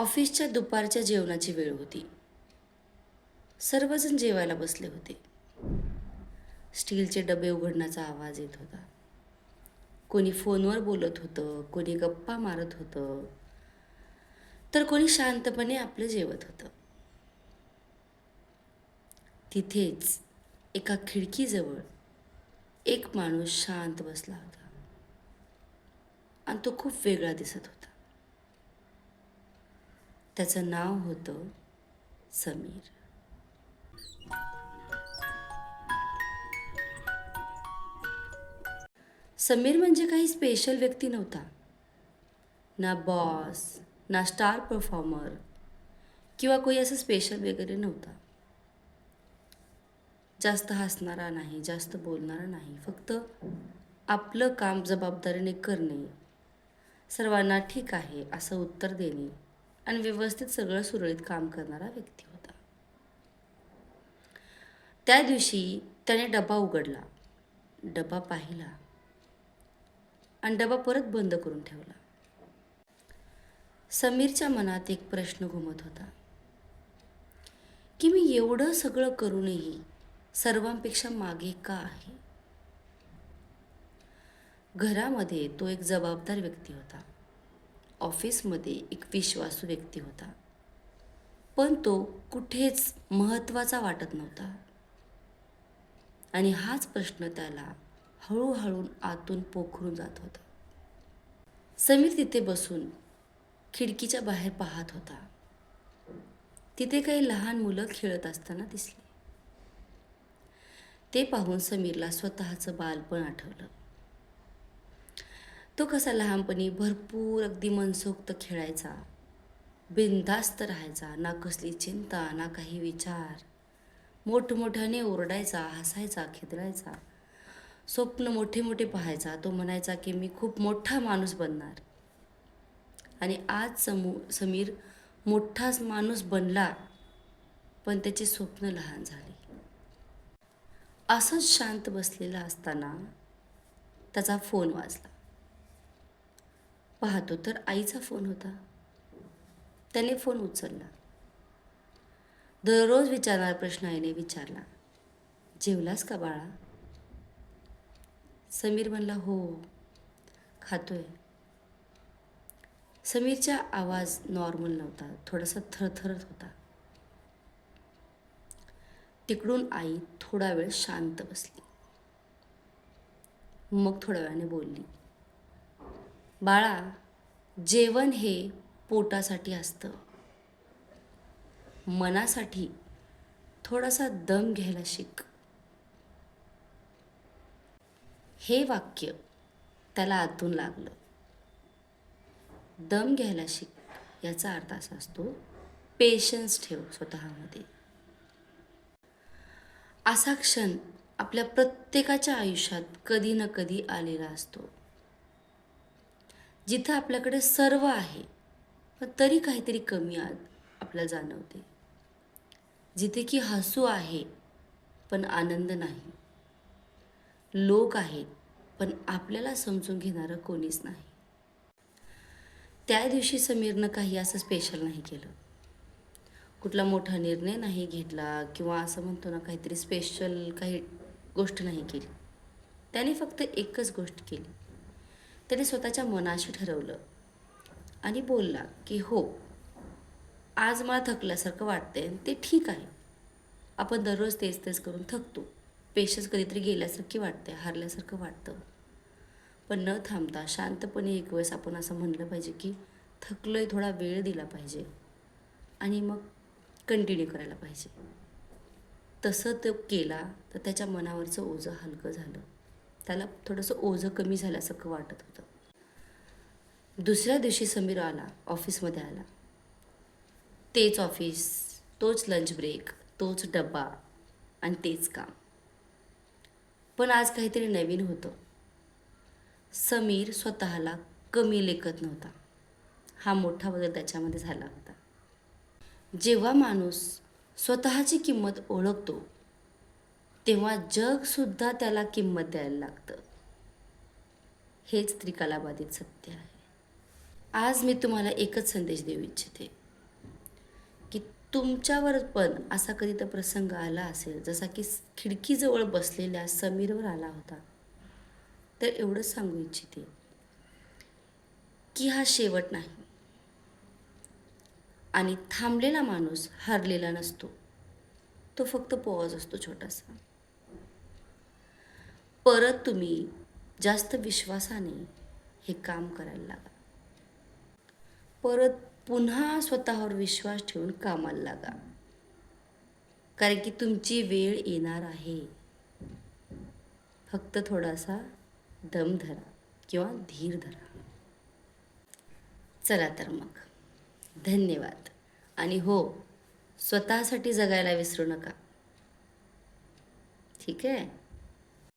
ऑफिसच्या दुपारच्या जेवणाची वेळ होती. सर्वजण जेवायला बसले होते. स्टीलचे डबे उघडण्याचा आवाज येत होता. कोणी फोनवर बोलत होतं कोणी गप्पा मारत होतं. तर कोणी शांतपणे आपलं जेवत होतं. तिथेच एका खिडकीजवळ एक माणूस शांत बसला होता. आणि तो खूप वेगळा दिसत होता. त्याचं नाव होतं समीर. समीर म्हणजे काही स्पेशल व्यक्ती नव्हता. ना बॉस ना स्टार परफॉर्मर किंवा कोणी असं स्पेशल वगैरे नव्हता. जास्त हसणारा नाही जास्त बोलणारा नाही. फक्त आपलं काम जबाबदारीने करणे. सर्वांना ठीक आहे असं उत्तर देणे. आणि व्यवस्थित सगळं सुरळीत काम करणारा व्यक्ती होता. त्या दिवशी त्याने डबा उघडला. डबा पाहिला. आणि डबा परत बंद करून ठेवला. समीरच्या मनात एक प्रश्न घुमत होता. की मी एवढं सगळं करूनही सर्वांपेक्षा मागे का आहे? घरामध्ये तो एक जबाबदार व्यक्ती होता. ऑफिसमध्ये एक विश्वासू व्यक्ती होता. पण तो कुठेच महत्त्वाचा वाटत नव्हता. आणि हाच प्रश्न त्याला हळूहळू आतून पोखरून जात होता. समीर तिथे बसून खिडकीच्या बाहेर पाहत होता. तिथे काही लहान मुलं खेळत असताना दिसली. ते पाहून समीरला स्वतःचं बालपण आठवलं. तो कसा लहानपणी भरपूर अगदी मनसोक्त खेळायचा. बिनधास्त राहायचा ना कसली चिंता ना काही विचार. मोठमोठ्याने ओरडायचा हसायचा खिदळायचा स्वप्न मोठे मोठे पाहायचा तो म्हणायचा की मी खूप मोठा माणूस बनणार. आणि आज समू समीर मोठाच माणूस बनला पण त्याची स्वप्न लहान झाली. असंच शांत बसलेला असताना त्याचा फोन वाजला. पाहतो. तर आईचा फोन होता. त्याने फोन उचलला. दररोज विचारणारा प्रश्न आईने विचारला. जेवलास का बाळा? समीर म्हणला हो खातोय. समीरचा आवाज नॉर्मल नव्हता. थोडासा थरथरत होता. तिकडून आई थोडा वेळ शांत बसली. मग थोड्या वेळाने बोलली बाळा जेवण हे पोटासाठी असतं. मनासाठी थोडासा दम घ्यायला शिक. हे वाक्य त्याला आतून लागलं. दम घ्यायला शिक याचा अर्थ असा असतो पेशन्स ठेव स्वतःमध्ये. असा क्षण आपल्या प्रत्येकाच्या आयुष्यात कधी ना कधी आलेला असतो. जिथं आपल्याकडे सर्व आहे पण तरी काहीतरी कमी आज आपल्याला जाणवते. जिथे की हसू आहे पण आनंद नाही. लोक आहेत पण आपल्याला समजून घेणारं कोणीच नाही. त्या दिवशी समीरनं काही असं स्पेशल नाही केलं. कुठला मोठा निर्णय नाही घेतला किंवा असं म्हणतो ना काहीतरी स्पेशल काही गोष्ट नाही केली. त्याने फक्त एकच गोष्ट केली. त्याने स्वतःच्या मनाशी ठरवलं. आणि बोलला की हो आज मला थकल्यासारखं वाटतंय ते ठीक आहे. आपण दररोज तेच तेच करून थकतो. पेशन्स कधीतरी गेल्यासारखी वाटते हारल्यासारखं वाटतं. पण न थांबता शांतपणे एक वेळेस आपण असं म्हणलं पाहिजे की थकलोय थोडा वेळ दिला पाहिजे. आणि मग कंटिन्यू करायला पाहिजे. तसं तो केला तर त्याच्या मनावरचं ओझं हलकं झालं. त्याला थोडंसं ओझं कमी झाल्यासारखं वाटत होतं. दुसऱ्या दिवशी समीर आला ऑफिसमध्ये आला. तेच ऑफिस तोच लंच ब्रेक तोच डबा आणि तेच काम. पण आज काहीतरी नवीन होतं. समीर स्वतःला कमी लेखत नव्हता. हा मोठा बदल त्याच्यामध्ये झाला होता. जेव्हा माणूस स्वतःची किंमत ओळखतो तेव्हा जगसुद्धा त्याला किंमत द्यायला लागतं. हेच त्रिकालाबाधित सत्य आहे. आज मी तुम्हाला एकच संदेश देऊ इच्छिते. की तुमच्यावर पण असा कधी तर प्रसंग आला असेल जसा की खिडकीजवळ बसलेल्या समीरवर आला होता तर एवढंच सांगू इच्छिते की हा शेवट नाही. आणि थांबलेला माणूस हरलेला नसतो. तो फक्त पॉज असतो छोटासा. परत तुम्ही जास्त विश्वासाने हे काम करायला लागा. परत पुन्हा स्वतःवर विश्वास ठेवून कामाला लागा. कारण की तुमची वेळ येणार आहे. फक्त थोडासा दम धरा किंवा धीर धरा. चला तर मग. धन्यवाद. आणि हो स्वतःसाठी जगायला विसरू नका. ठीक आहे?